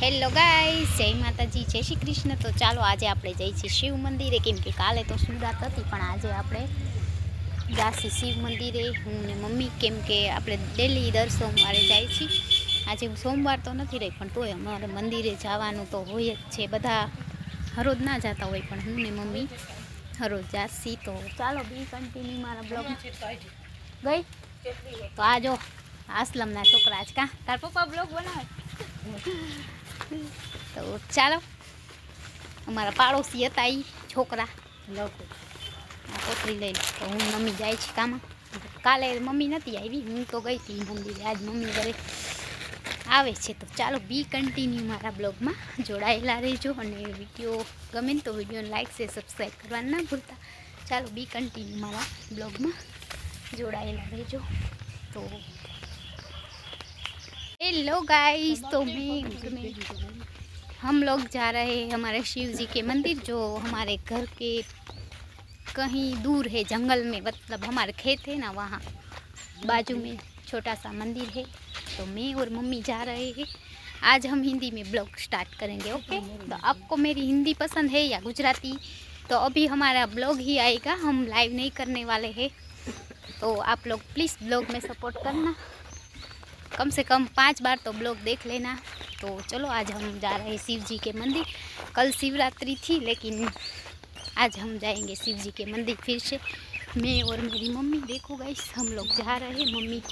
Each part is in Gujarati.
હેલો ગાઈસ જય માતાજી, જય શ્રી કૃષ્ણ. તો ચાલો આજે આપણે જઈએ છીએ શિવ મંદિરે. કેમ કે કાલે તો શિવરાત હતી, પણ આજે આપણે જાસી શિવ મંદિરે. હું ને મમ્મી, કેમ કે આપણે ડેલી દર સોમવારે જાય છીએ. આજે હું સોમવાર તો નથી રહી, પણ તોય અમારે મંદિરે જવાનું તો હોય જ છે. બધા હરોજ ના જતા હોય, પણ હું ને મમ્મી હરોજ જાસી. તો ચાલો, બી કન્ટિન્યુ મારા બ્લોગ ગઈ? તો આ જો, આસલમના છોકરા જ કાં? તાર પપ્પા બ્લોગ બનાવે? તો ચાલો. અમારા પાડોશી હતા એ છોકરા. કોતરી લઈ તો હું મમ્મી જાય છે કામ. કાલે મમ્મી નથી આવી હું તો ગઈ હતી મંદિરે. આજ મમ્મી ઘરે આવે છે. તો ચાલો બી કન્ટિન્યુ મારા બ્લોગમાં જોડાયેલા રહેજો અને વીડિયો ગમે ને તો વિડીયોને લાઈક છે સબસ્ક્રાઈબ કરવાનું ના ભૂલતા. ચાલો બી કન્ટિન્યુ મારા બ્લોગમાં જોડાયેલા રહેજો. તો हेलो गाइस तो मैं हम लोग जा रहे हैं हमारे शिव जी के मंदिर, जो हमारे घर के कहीं दूर है, जंगल में मतलब हमारे खेत है ना, वहाँ बाजू में छोटा सा मंदिर है। तो मैं और मम्मी जा रहे हैं। आज हम हिंदी में ब्लॉग स्टार्ट करेंगे, ओके? तो आपको मेरी हिंदी पसंद है या गुजराती तो अभी हमारा ब्लॉग ही आएगा। हम लाइव नहीं करने वाले हैं। तो आप लोग प्लीज़ ब्लॉग में सपोर्ट करना। कम से कम पाँच बार तो ब्लॉग देख लेना। तो चलो, आज हम जा रहे हैं शिव जी के मंदिर। कल शिवरात्रि थी, लेकिन आज हम जाएँगे शिव जी के मंदिर फिर से। मैं और मेरी मम्मी, देखो गाइस हम लोग जा रहे हैं। मम्मी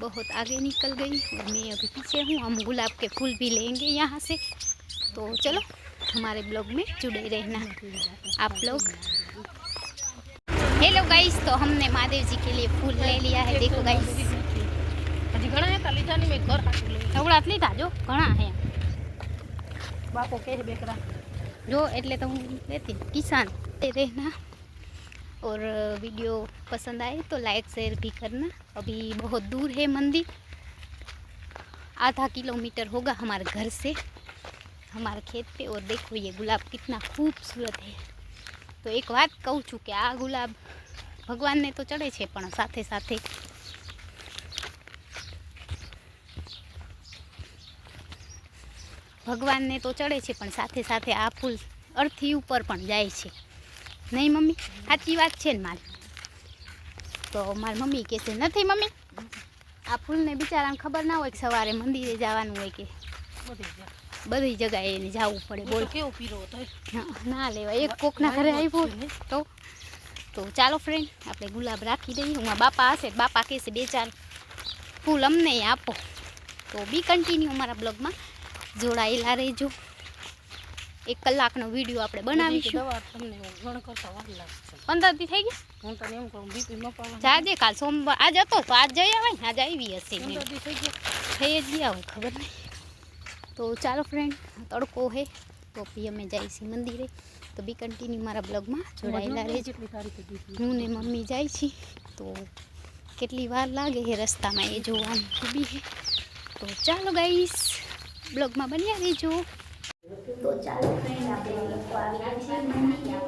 बहुत आगे निकल गई और मैं अभी पीछे हूँ। हम गुलाब के फूल भी लेंगे यहाँ से। तो चलो, हमारे ब्लॉग में जुड़े रहना, आप लोग। हेलो गाइस तो हमने महादेव जी के लिए फूल ले लिया है। देखो गाइस ઘણા હતા લીધા નહીં મેં ઘર હાટું લઈ એવડા લીધા જો ઘણા હે બાપો કે છે બેકરા जो એટલે तो हूँ लेती किसान ते रहना और वीडियो पसंद आए तो लाइक शेयर भी करना अभी बहुत दूर है मंदिर आधा किलोमीटर होगा हमारे घर से हमारे खेत पे और देखो ये गुलाब कितना खूबसूरत है તો એક વાત કહું છું કે આ ગુલાબ ભગવાનને તો ચડે છે પણ સાથે સાથે ભગવાનને તો ચડે છે પણ સાથે સાથે આ ફૂલ અર્થી ઉપર પણ જાય છે. નહીં મમ્મી? સાચી વાત છે ને મારી? તો મારી મમ્મી કહેશે નથી મમ્મી? આ ફૂલને બિચારાને ખબર ના હોય કે સવારે મંદિરે જવાનું હોય કે બધી જગ્યાએ. જગાએ એને જવું પડે બોલ. કેવો પીરો હતો ના, ના લેવાય એક કોકના ઘરે આવ્યો તો તો ચાલો ફ્રેન્ડ આપણે ગુલાબ રાખી દઈએ. હું બાપા હશે બાપા કહેશે બે ચાર ફૂલ અમને આપો. તો બી કન્ટિન્યુ અમારા બ્લોગમાં જોડાયેલા રહેજો એક કલાકનો વિડીયો આપણે બધી બનાવીશું દવા તમને ગણ કરતા વાર લાગશે પંદર દી થઈ ગઈ હું તને એમ કહું બીપી મપાવા જાજે કાલ સોમવાર આજ હતો તો આજ જઈ આવે ને આજ આવી હશે ને. પંદર દી થઈ ગયા થઈ જ ગયા હોય ખબર નહીં તો ચાલો ફ્રેન્ડ તડકો હે તો પછી અમે જઈશું મંદિરે તો બી કન્ટિન્યુ મારા બ્લોગમાં જોડાયેલા રહેજો જેટલી તારીખે બીપી હું ને મમ્મી જાય છે તો કેટલી વાર લાગે છે રસ્તામાં એ જોવાનું ખૂબી છે તો ચાલો ગાઈસ બ્લોગમાં બન્યા રહેજો. તો ચાલો ફ્રેન્ડ આપણે લોકો આવ્યા છે મંદિરે.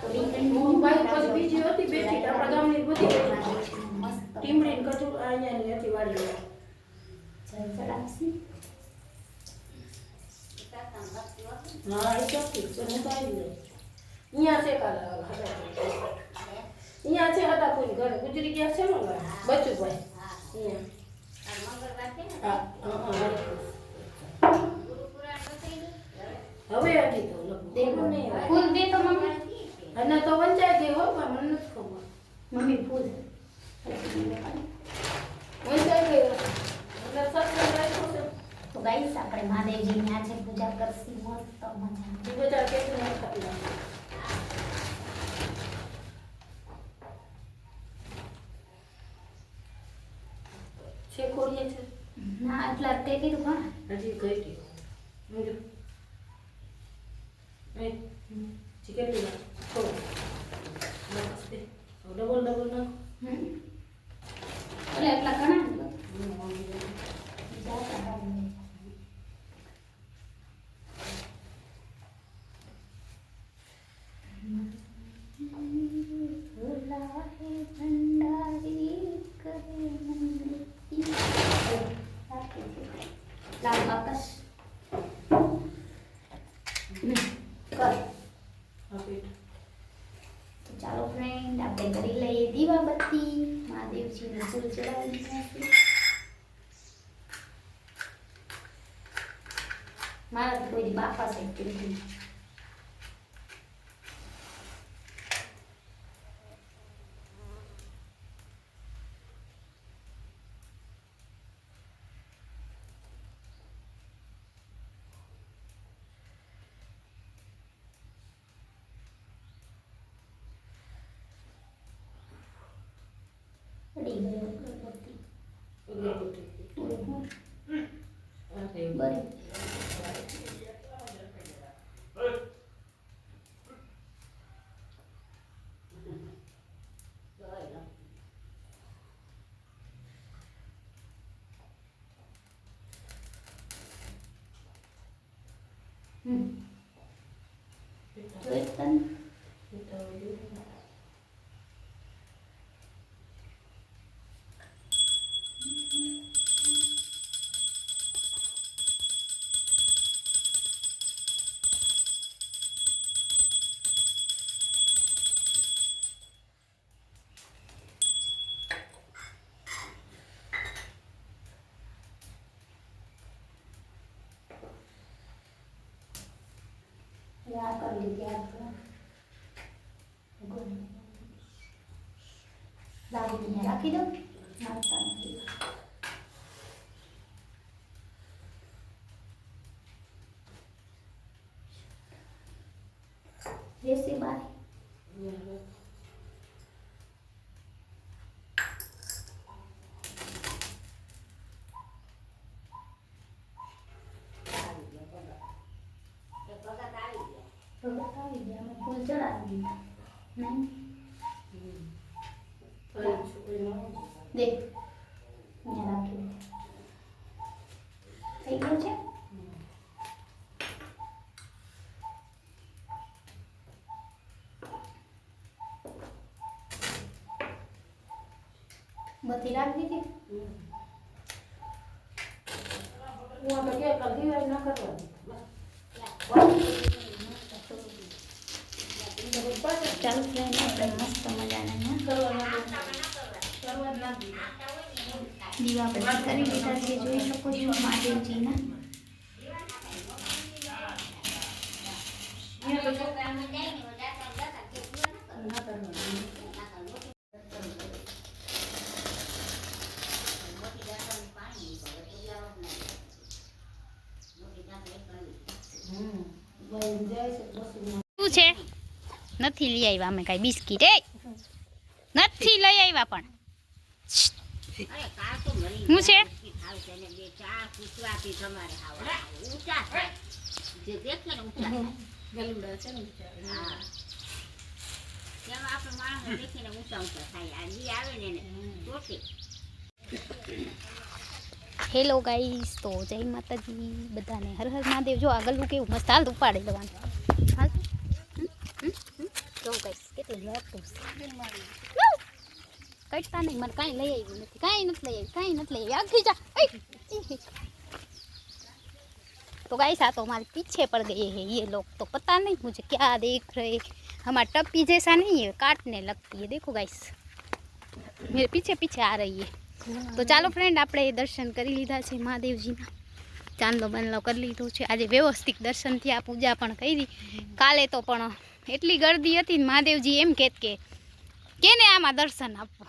તો continue બાઈક પછી બીજી હતી બેઠી આપણા ગામની બધી મસ્ત. ટીમડી ને કચું અહીંયાની હતી વાડી જય ચડાવશી. હા એ ચોખ્ખી છે હું તો આવી ગઈ. અહીંયા છે કાલા અહીંયા છે હતા કોઈ ઘરે ગુજરી ગયા છે ને બચુભાઈ. અહીંયા. હા હા હા. હવે હજી તો લગભગ નહીં આવે. ફૂલ દે તો મમ્મી અને તો વંચાઈ ગઈ હો પણ મને નથી ખબર મમ્મી ફૂલ વંચાઈ ગઈ હશે. અંદર સત્સંગ રાખ્યો છે તો ગાઈસ આપણે મહાદેવજીની આજે પૂજા કરશી મસ્ત મજા એ બધા કેટલું નથી ખાતી છે ખોડીએ છે ના એટલા તે કીધું ઘણા હજી ગઈ હતી 음, 지겹게 ภาษากิ kan? Ya akan dijawab બધી રાખી દીધી હું આપણે કે ન કરવાની. ચાલુ ફ્રેન્ડ આપણે મસ્ત મજાના દીવા બધા કરી દીધા છે જોઈ શકો છો મહાદેવજીના શું છે? નથી લઈ આવ્યા અમે કાંઈ બિસ્કીટ, એ? નથી લઈ આવ્યા પણ. શું છે? ગલુડા આવે ને બિચારા. હેલો ગાઈસ તો જય માતાજી બધાને હર હર મહાદેવ જો આ ગલ્લું કેવું મસ્ત હાલ ઉપાડી લેવાનું હાલ હમ, હમ, હમ. જો ગાઈસ કેટલું લાગતું છે કટતા નહીં મને કાંઈ લઈ આવ્યું નથી કાંઈ નથી લઈ આવ્યું કાંઈ નથી લઈ આવ્યું આખી જા ऐ! तो गाइस आ तो हमारे पीछे पड़ गए हैं ये लोग तो पता नहीं मुझे क्या देख रहे हमारा टप्पी जैसा नहीं है काटने लगती है देखो गाइस मेरे पीछे पीछे आ रही है તો ચાલો ફ્રેન્ડ આપણે દર્શન કરી લીધા છે મહાદેવજીના. ચાંદલો બાંદલો કરી લીધો છે. આજે વ્યવસ્થિત દર્શન થયા, પૂજા પણ કરી. કાલે તો પણ એટલી ગરદી હતી મહાદેવજી એમ કહેત કે, કેને આમાં દર્શન આપવું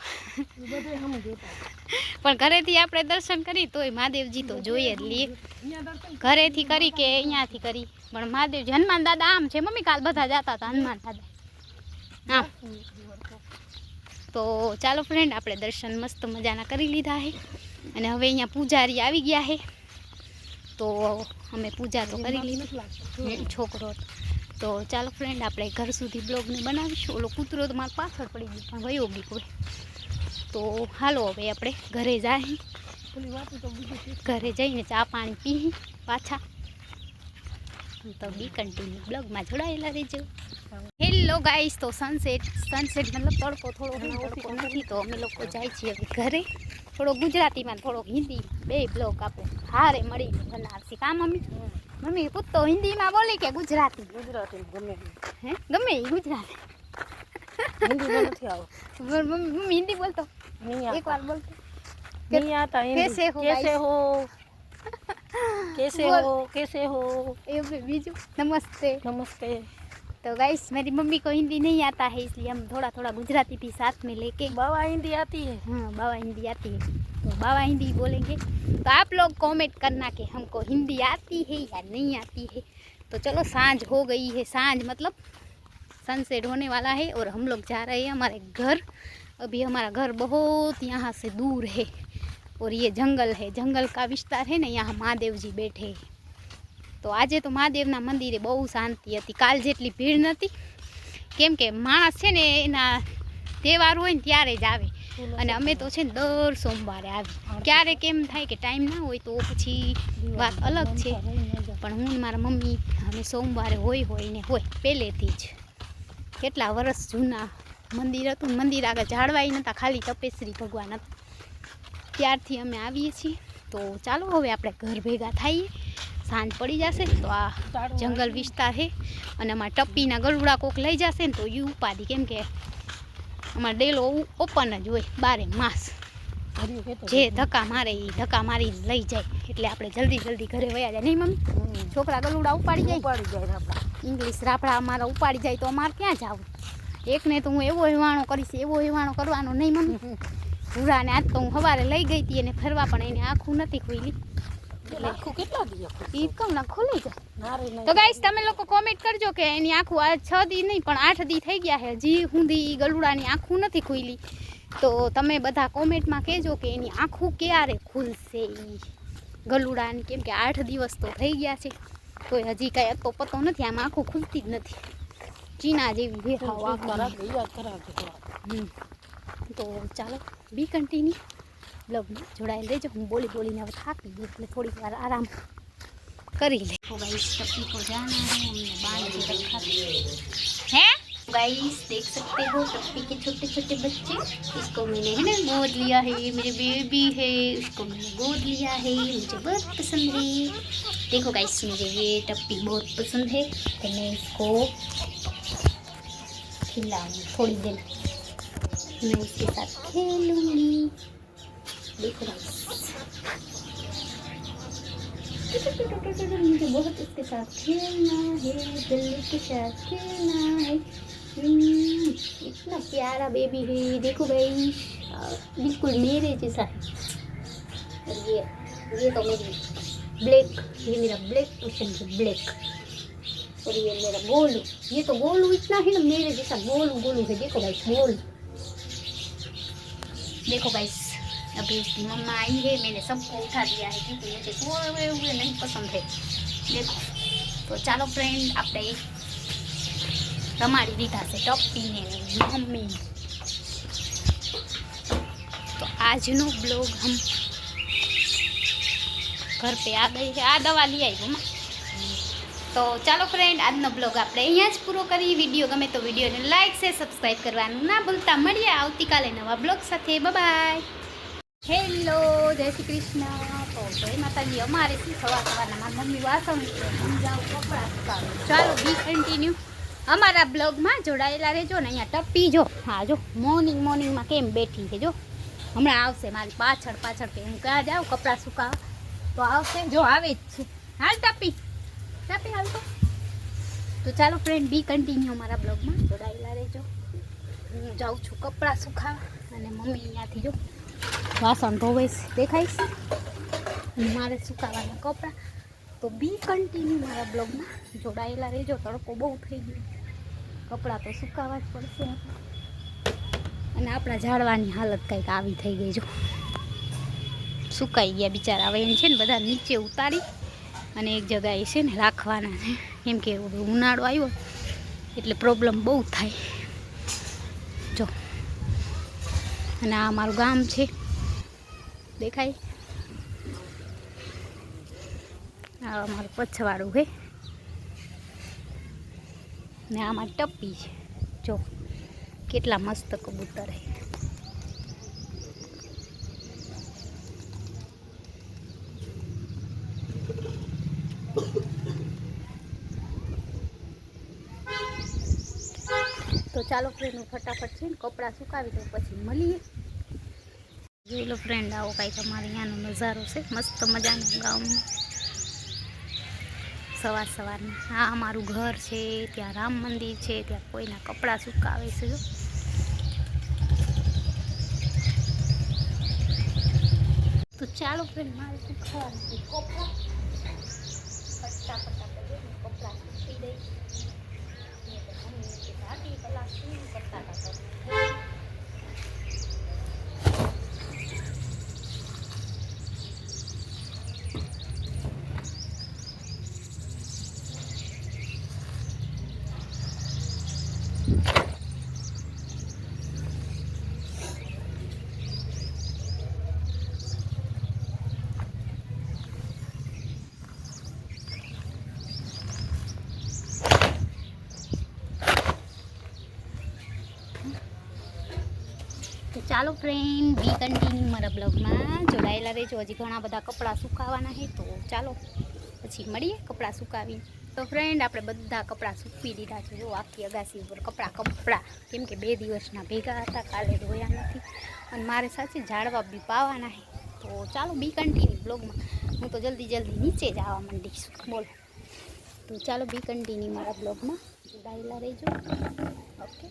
પણ ઘરેથી આપણે દર્શન કરી, તોય મહાદેવજી તો જોઈએ જ લઈએ ઘરેથી કરી કે અહીંયાથી કરી? પણ મહાદેવજી, હનુમાન દાદા આમ છે? મમ્મી કાલ બધા જતા હતા હનુમાન દાદા. આમ તો ચાલો ફ્રેન્ડ આપણે દર્શન મસ્ત મજાના કરી લીધા છે અને હવે અહીંયા પૂજારી આવી ગયા છે તો અમે પૂજા તો કરી લીધી. છોકરો તો ચાલો ફ્રેન્ડ આપણે ઘર સુધી બ્લોગને બનાવીશું. ઓલો કૂતરો તો મારે પાછળ પડી ગયો, પણ વયો ગઈ કોઈ તો હાલો હવે આપણે ઘરે જાય ઘરે જઈને ચા પાણી પી પાછા. તો બી કન્ટિન્યુ બ્લોગમાં જોડાયેલા રહેજો. હેલો ગાઈસ તો સનસેટ સનસેટ મતલબ તડકો થોડો તડકો નથી તો અમે લોકો જાય છીએ ઘરે થોડો ગુજરાતીમાં થોડોક હિન્દી બે બ્લોક આપણે હારે મળીને બનાવશી કા મમ્મી મમ્મી પૂછતો હિન્દીમાં બોલી કે ગુજરાતી ગુજરાતી ગમે હે ગમે એ ગુજરાતી હિન્દી નથી આવતો મમ્મી હિન્દી બોલતો એકવાર બોલતો નહીં આતા કેસે હો કેસે હો કેસે હો કેસે હો એ બીજું નમસ્તે નમસ્તે तो गाइस मेरी मम्मी को हिंदी नहीं आता है इसलिए हम थोड़ा थोड़ा गुजराती भी साथ में लेके। बाबा हिंदी आती है। हाँ बाबा हिंदी आती है। तो बाबा हिंदी बोलेंगे। तो आप लोग कमेंट करना कि हमको हिंदी आती है या नहीं आती है। तो चलो साँझ हो गई है। साँझ मतलब सनसेट होने वाला है और हम लोग जा रहे हैं हमारे घर। अभी हमारा घर बहुत यहाँ से दूर है और ये जंगल है। जंगल का विस्तार है ना यहाँ महादेव जी बैठे हैं। તો આજે તો મહાદેવના મંદિરે બહુ શાંતિ હતી. કાલ જેટલી ભીડ નથી કેમ કે માણસ છે ને એના તહેવાર હોય ને ત્યારે જ આવે. અને અમે તો છે ને દર સોમવારે આવી ક્યારેક એમ થાય કે ટાઈમ ના હોય તો પછી વાત અલગ છે. પણ હું મારા મમ્મી અમે સોમવારે હોય હોય ને હોય પહેલેથી જ. કેટલા વર્ષ જૂના મંદિર હતું ને મંદિર આગળ જાળવાઈ નહોતા ખાલી તપેશ્રી ભગવાન હતા. ત્યારથી અમે આવીએ છીએ. તો ચાલો હવે આપણે ઘર ભેગા થઈએ. સાંજ પડી જશે તો આ જંગલ વિસ્તાર છે અને અમારા ટપ્પીના ગરુડા કોક લઈ જશે ને તો એ ઉપાધિ કેમ કે અમારા ડેલો ઓપન જ હોય બારે માસ. જે ધક્કા મારે એ ધક્કા મારી લઈ જાય. એટલે આપણે જલ્દી જલ્દી ઘરે વયા જાય. નહીં મમ્મી? છોકરા ગલુડા ઉપાડી જાય? ઉપાડી જાય ઇંગ્લિશ રાફડા અમારા ઉપાડી જાય તો અમારે ક્યાં જવું? એકને તો હું એવો હેવાણો કરીશ એવો હેવાણો કરવાનો નહીં મમ્મી. ભૂરાને આજ તો હું સવારે લઈ ગઈ હતી એને ફરવા પણ એને આખું નથી ખુલી આખું કેટલા દી એ કમ ના ખુલી જાય. તો ગાઈસ તમે લોકો કોમેન્ટ કરજો કે એની આખું આ છ દી નહીં પણ આઠ દી થઈ ગયા છે. હજી સુધી ગલુડાની આખું નથી ખુલી. તો તમે બધા કોમેન્ટમાં કહેજો કે એની આખું ક્યારે ખુલશે ઈ ગલુડાની. કેમ કે આઠ દિવસ તો થઈ ગયા છે. કોઈ હજી કાંઈ અતો પતો નથી આમાં આખું ખુલતી જ નથી. ચીના જેવી. હમ. તો ચાલો બી કન્ટિન્યુ બ્લોગમાં જોડાયેલ રહેજો હું બોલી બોલીને હવે થાકી ગઈ એટલે થોડીક વાર આરામ કરી ले तो गाइस टप्पी को जाना है हमने बांध के रखा है गाइस देख सकते हो टप्पी के छोटे छोटे बच्चे इसको मैंने है ना गोद लिया है मेरे बेबी है उसको मैंने गोद लिया है मुझे बहुत पसंद है देखो गाइस मुझे ये टप्पी बहुत पसंद है तो मैं इसको खिलाऊंगी थोड़ी देर मैं उसके साथ खेलूंगी देखो मुझे बहुत इसके साथ खेलना है बिल्ली के साथ खेलना है इतना प्यारा बेबी है देखो भाई बिल्कुल मेरे जैसा है ये ये तो मेरी ब्लैक ये मेरा ब्लैक पोशन है ब्लैक और ये मेरा गोलू ये तो गोलू इतना है ना मेरे जैसा गोलू गोलू है देखो भाई गोलू देखो गाइस अभी उसकी मम्मा आई है मैंने सबको उठा दिया है क्योंकि मुझे सोए हुए नहीं पसंद है देखो તો ચાલો ફ્રેન્ડ આપણે રમાડી દીધા છે ટપ્પીને ને મમ્મી તો આજનો બ્લોગ હમ ઘર पे आ गई है આ દવા લઈ આવી મમ્મા તો ચાલો ફ્રેન્ડ આજનો બ્લોગ આપણે અહીંયા જ પૂરો કરી વિડીયો ગમે તો વિડીયોને લાઈક છે સબસ્ક્રાઈબ કરવાનું ના ભૂલતા મળીએ આવતીકાલે નવા બ્લોગ સાથે બાય હેલો, જય શ્રી કૃષ્ણ. તો જય માતાજી, અમારે શું સવાર સવારના મારી મમ્મી વાસણ સમજાવું કપડાં સુકાવું. ચાલો, બી કન્ટિન્યુ અમારા બ્લોગમાં જોડાયેલા રહેજો ને, અહીંયા ટપ્પી જો. હા, જો મોર્નિંગ મોર્નિંગમાં કેમ બેઠી છે, જો. હમણાં આવશે મારી પાછળ પાછળ કે હું ક્યાં જાઉં, કપડાં સુકાવા. તો આવશે, જો, આવે જ છે. હાલ ટપ્પી. ટપ્પી, હાલ તો. તો ચાલો ફ્રેન્ડ બી કન્ટિન્યુ અમારા બ્લોગમાં. જોડાયેલા રહેજો. હું જાઉં છું કપડાં સુકાવા અને મમ્મી અહીંયાથી જો. વાસણ ધોવેશ, દેખાઈશ. મારે સુકાવાના કપડાં. તો બી કન્ટિન્યુ મારા બ્લોગમાં જોડાયેલા રહેજો. તડકો બહુ થઈ ગયો. કપડાં તો સુકાવા જ પડશે અને આપણા ઝાડવાની હાલત કંઈક આવી થઈ ગઈ જો. સુકાઈ ગયા બિચારા. હવે એમ છે ને બધા નીચે ઉતારી અને એક જગાએ છે ને રાખવાના છે. કેમ કે ઉનાળો આવ્યો એટલે પ્રોબ્લેમ બહુ થાય. જો. અને આ મારું ગામ છે. દેખાય. આ અમારું પછવાડું હે. ને આમાં ટપ્પી છે. જો, કેટલા મસ્ત કબૂતર હે. તો ચાલો ફ્રેન્ડ હું ફટાફટ છે ને કપડાં સુકાવી દઉં, પછી મળીએ. જોઈ લો ફ્રેન્ડ આવો કાંઈક અમારે અહીંયાનો નજારો છે. મસ્ત મજાનો ગામનો સવાર સવારનું. આ અમારું ઘર છે, ત્યાં રામ મંદિર છે, ત્યાં કોઈના કપડાં સુકાવે છે, જો. તો ચાલો ફ્રેન્ડ મારે શું ખાવાનું છે? કપડાં. કપડાં સૂકવી દઈ કલાક સુધી કરતા હતા? ચાલો ફ્રેન્ડ બી કન્ટિન્યુ મારા બ્લોગમાં જોડાયેલા રહેજો. હજી ઘણા બધા કપડાં સુકાવાના છે, તો ચાલો પછી મળીએ કપડાં સુકાવી તો ફ્રેન્ડ આપણે બધા કપડાં સૂકવી દીધા છે. જો, આખી અગાસી ઉપર કપડાં કપડાં. કેમ કે બે દિવસના ભેગા હતા, કાલે ધોયા નથી. અને મારે સાચે ઝાડવા બી પાવાના છે. તો ચાલો બી કન્ટિન્યુ બ્લોગમાં હું તો જલ્દી જલ્દી નીચે જ આવવા માંડીશ. બોલો. તો ચાલો બી કન્ટિન્યુ મારા બ્લોગમાં જોડાયેલા રહેજો. ઓકે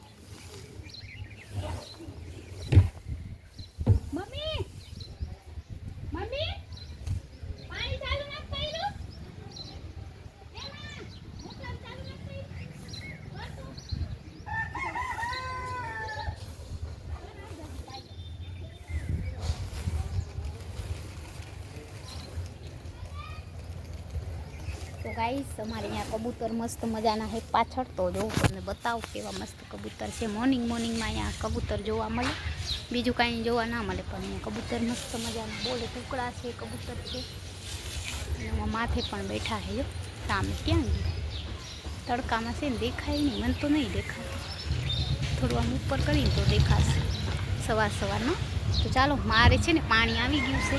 ગાઈસ અમારે અહીંયા કબૂતર મસ્ત મજાના છે પાછળ તો જો તમને બતાવું કેવા મસ્ત કબૂતર છે મોર્નિંગ મોર્નિંગમાં અહીંયા કબૂતર જોવા મળે બીજું કાંઈ જોવા ના મળે પણ અહીંયા કબૂતર મસ્ત મજાના બોલે ટુકડા છે કબૂતર છે અને એમાં માથે પણ બેઠા છે જો સામે ક્યાં ગયું તડકામાં છે ને દેખાય નહીં મને તો નહીં દેખાતું થોડું આમ ઉપર કરીને તો દેખાશે સવાર સવારમાં તો ચાલો મારે છે ને પાણી આવી ગયું છે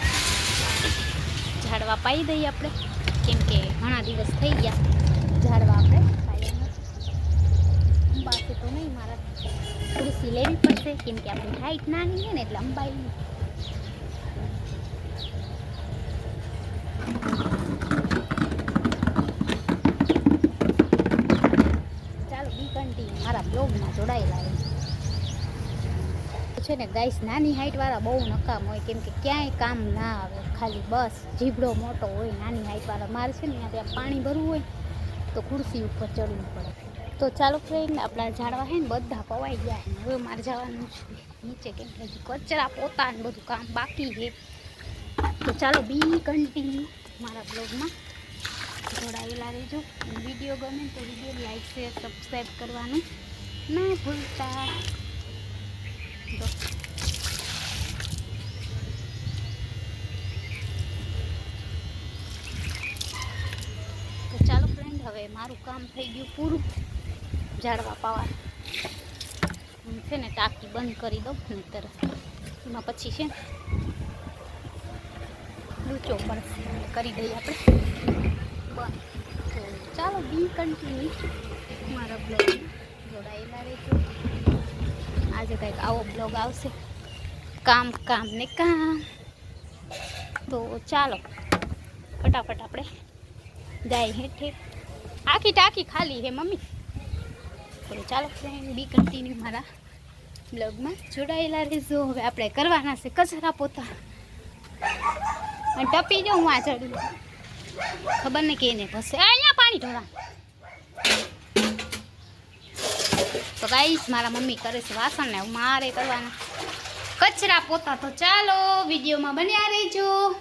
ઝાડવા પાઈ દઈએ આપણે કેમ કે ઘણા દિવસ થઈ ગયા ઝાડવા આપણે પાયા નથી અંબાશે તો નહીં મારા ખુરશી લેવી પડશે કેમ કે આપણી હાઈટ નાની છે ને એટલે અંબાઈ નહીં ચાલો બી કન્ટિન્યુ મારા બ્લોગમાં જોડાયેલા રહે છે ને ગાઈસ, નાની હાઈટવાળા બહુ નકામ હોય, કેમ કે ક્યાંય કામ ના આવે. ખાલી બસ, જીભડો મોટો હોય, નાની હાઈટવાળા મારે છે ને, ત્યાં ત્યાં પાણી ભરવું હોય, તો ખુરશી ઉપર ચડવું પડે. તો ચાલો ફ્રેન્ડ આપણા ઝાડવા છે ને, બધા પવાઈ ગયા છે હવે મારે જવાનું છે. નીચે કેમ કે કચરા પોતા ને બધું કામ બાકી છે તો ચાલો બી કન્ટિન્યુ મારા બ્લોગમાં જોડાયેલા રહેજો. વીડિયો ગમે તો વીડિયો લાઈક શેર સબસ્ક્રાઈબ કરવાનું ના ભૂલતા. તો ચાલો ફ્રેન્ડ હવે મારું કામ થઈ ગયું પૂરું. ઝાડવા પાવાનું. હું છે ને ટાંકી બંધ કરી દઉં નહીતર. એમાં પછી છે લૂચો પણ કરી દઈએ આપણે. બંધ તો ચાલો, બી કન્ટિન્યુ મારા બ્લોગ જોડાયેલા રહેજો. આજે કંઈક આવો બ્લોગ આવશે કામ કામ ને કામ તો ચાલો ફટાફટ આપણે જાય હેઠે આખી ટાંકી ખાલી હે મમ્મી તો ચાલો ફ્રેન્ડ બી કન્ટિન્યુ મારા બ્લોગમાં જોડાયેલા રહેજો હવે આપણે કરવાના છે કચરા પોતા અને ટપી જો હું આ ચડી ખબર ને કેને ભસે આ અહીંયા પાણી ઢોળા તો ગાઈશ મારા મમ્મી કરે છે વાસણ ને મારે કરવાના. કચરા પોતા તો ચાલો, વિડીયોમાં બન્યા રહેજો.